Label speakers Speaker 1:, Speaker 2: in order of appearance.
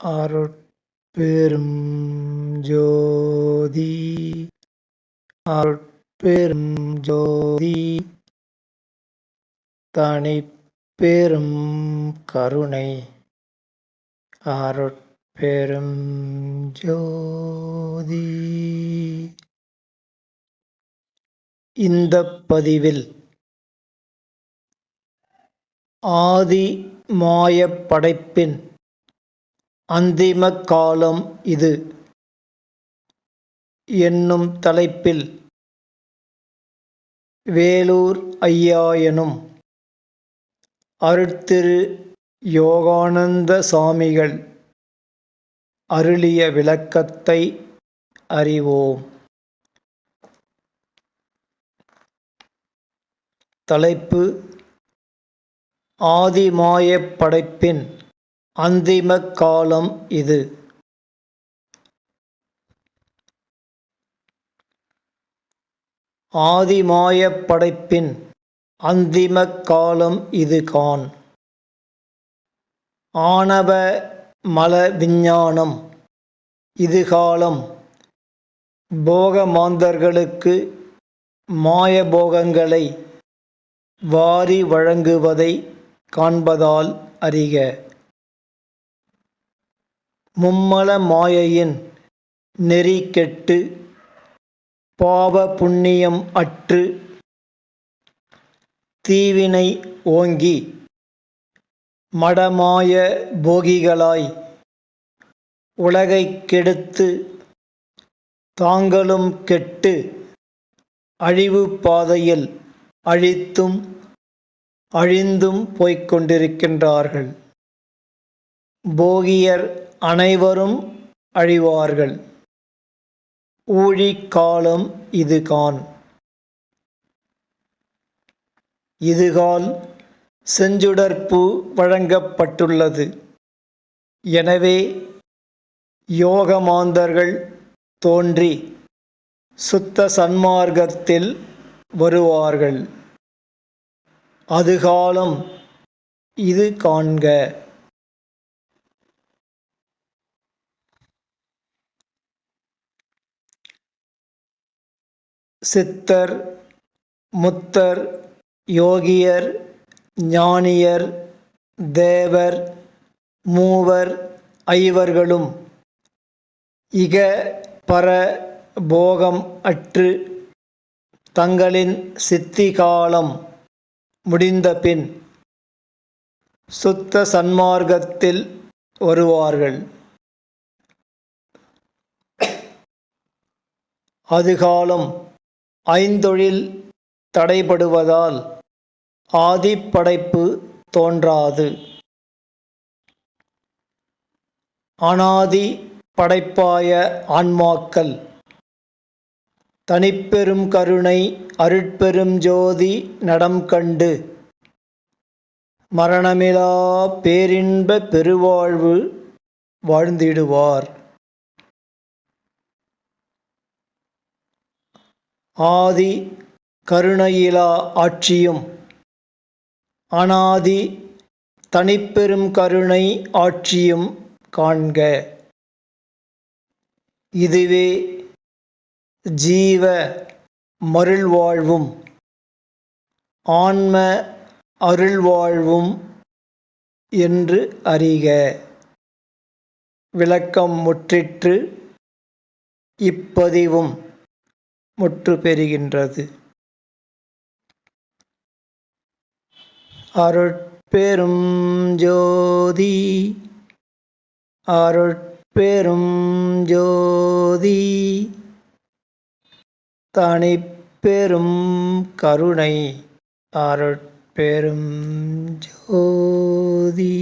Speaker 1: அருட்பெரும் ஜோதி அருட்பெரும் ஜோதி தனிப்பெரும் கருணை அருட்பெரும் ஜோதி இந்த பதிவில் ஆதி மாயப் படைப்பின் அந்திம காலம் இது. என்னும் தலைப்பில் வேலூர் ஐயா எனும் அருட்திரு யோகானந்த சாமிகள் அருளிய விளக்கத்தை அறிவோம். தலைப்பு ஆதிமாயப் படைப்பின் அந்திம காலம் இது. ஆதிமாய படைப்பின் அந்திம காலம் இது கான். ஆணவ மல விஞ்ஞானம் இது காலம். போகமாந்தர்களுக்கு மாயபோகங்களை வாரி வழங்குவதை காண்பதால் அறிக. மும்மல மாயையின் நெறி கெட்டு பாவ புண்ணியம் அற்று தீவினை ஓங்கி மடமாய போகிகளாய் உலகைக் கெடுத்து தாங்களும் கெட்டு அழிவு பாதையில் அழித்தும் அழிந்தும் போய்க் கொண்டிருக்கின்றார்கள். போகியர் அனைவரும் அழிவார்கள். ஊழிக்காலம் இதுகான். இதுகால் செஞ்சுடர்பூ வழங்கப்பட்டுள்ளது. எனவே யோகமாந்தர்கள் தோன்றி சுத்த சன்மார்க்கத்தில் வருவார்கள். அதுகாலம் இது காண்க. சித்தர் முத்தர் யோகியர் ஞானியர் தேவர் மூவர் ஐவர்களும் இக பர போகம் அற்று தங்களின் சித்தி காலம் முடிந்தபின் சுத்த சன்மார்க்கத்தில் வருவார்கள். அதுகாலம் ஐந்தொழில் தடைபடுவதால் ஆதிப்படைப்பு தோன்றாது. அனாதி படைப்பாய ஆன்மாக்கள் தனிப்பெரும் கருணை அருட்பெரும் ஜோதி நடம் கண்டு மரணமிலா பேரின்ப பெருவாழ்வு வாழ்ந்திடுவார். ஆதி கருணையிலா ஆட்சியும். அனாதி தனிப்பெரும் கருணை ஆட்சியும் காண்க. இதுவே ஜீவ மருள்வாழ்வும். ஆன்ம அருள்வாழ்வும் என்று அறிக. விளக்கம் முற்றிற்று இப்பதிவும். முற்று பெறுகின்றது. அருட்பெரும் ஜோதி அருட்பெரும் ஜோதி தனிப்பெரும் கருணை அருட்பெரும் ஜோதி.